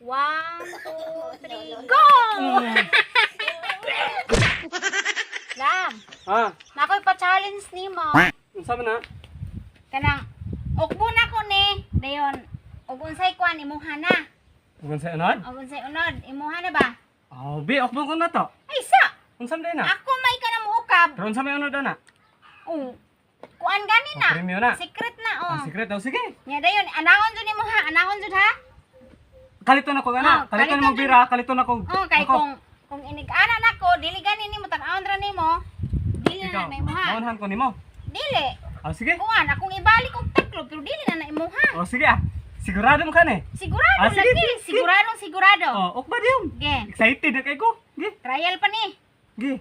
One, two, three, go! Lam, Ah, nako'y pa-challenge ni mo. unsa man na? Kanang, ukbo na ko ni. Dayon, ug unsay kwan imuha na. Kung sa? Ug unsay unod, imuha na ba? Oh, bi, okbo ko na to. Ay, sa! Unsa man na? Ako may ka na muukab. Pero unsa man unod na? Oh, kuan gani na. Oh, premium na. Secret na, oh. Ah, secret daw sige. Nya dayon, anahon jud nimo ha, anahon jud ha. Kaliton ako Oh, gana. Kaliton mo bira, kaliton ako. Oh, kay ako. kung kung inig-ana nako, dili gani nimo tan-awon ra nimo. Dili na Ikaw, na imuha. maunhan ko nimo. Dili. Oh, sige. Kuan, akong ibalik og taklo pero dili na na imuha. Oh, sige ah. Sigurado mo ka ni. Sigurado Ah, sige, lagi, sige, siguradong sigurado. Oh, okba diyon. Ge, Excited na kay ko. Gi, trial pa ni. gi.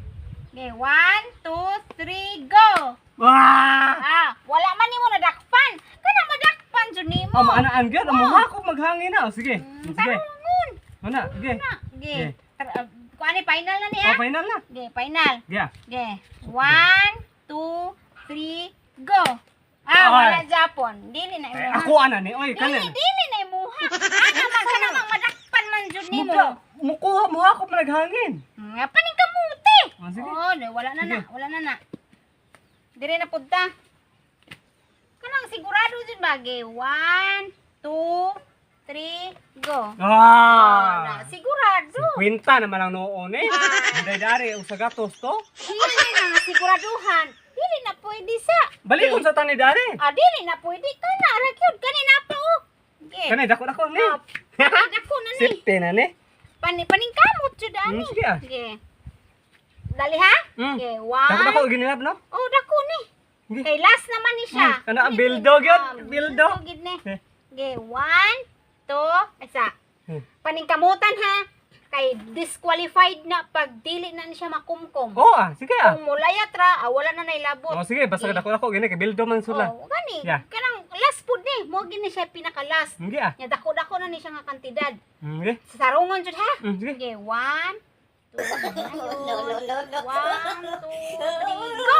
Ge, one, two, three, go. Wah! Ah, wala man nimo nadakpan. Kana madakpan jud nimo. Oh, maanaan gyud. Oh. Amo ako maghangin na. Oh, sige. Mm, Sige. Tarungon. Ana, gi. Na, ge. Ge. Tar- ah, Kuan ni final na ni Oh, ah. final na. Ge, final. Ah. Ge. One, two, three, go. Ah, Ay. wala Japon. Dili na Eh, imuha. ako ana ni. Oy, Dili, kanin. dili na imuha. Ana man ka namang madakpan man jud nimo. Mukuha mo ako naghangin. Nga pa ning kamuti. Oh, sige. Oh, wala na na, wala na na. Dire na punta. Kanang sigurado jud ba? Ge, one, two, three, go. Ah, na, Ah! sigurado. Kwenta naman ang noon eh. Hindi dari, ang sa gatos to. Dili na siguraduhan. Dili na pwede sa. Balik kung sa tani dari. Ah, dili na pwede ka na. Rakyod, kanina pa oh. Ge. Kanay, dako dako ni. Ah, dako na ni. Safety na ni. Pani, paning kamot jud ani. Hmm, sige ah. Dali ha? Hmm. Ge, Dako dako one. ginilab no? Oh, dako ni. Sige. Kay last naman ni siya. Hmm, kana, Ulit bildo gyud, bildo. gid ni. Eh. Okay, one, two, isa. Hmm. Paningkamutan ha. Kay disqualified na pag dili na ni siya makumkum. Oo ah, sige ah. Kung mulayat ra, ah, wala na nailabot. Oh, sige, basta dako dako gini kay bildo man sula. Oh, gani. Yeah. Kanang last food ni, mo gini siya pinaka-last. Sige ah. Nya dako-dako na ni siya nga kantidad. Hmm, Sige. Sarungon jud ha. Hmm, Sige. Okay, one, two, ayun. one, two, three, go!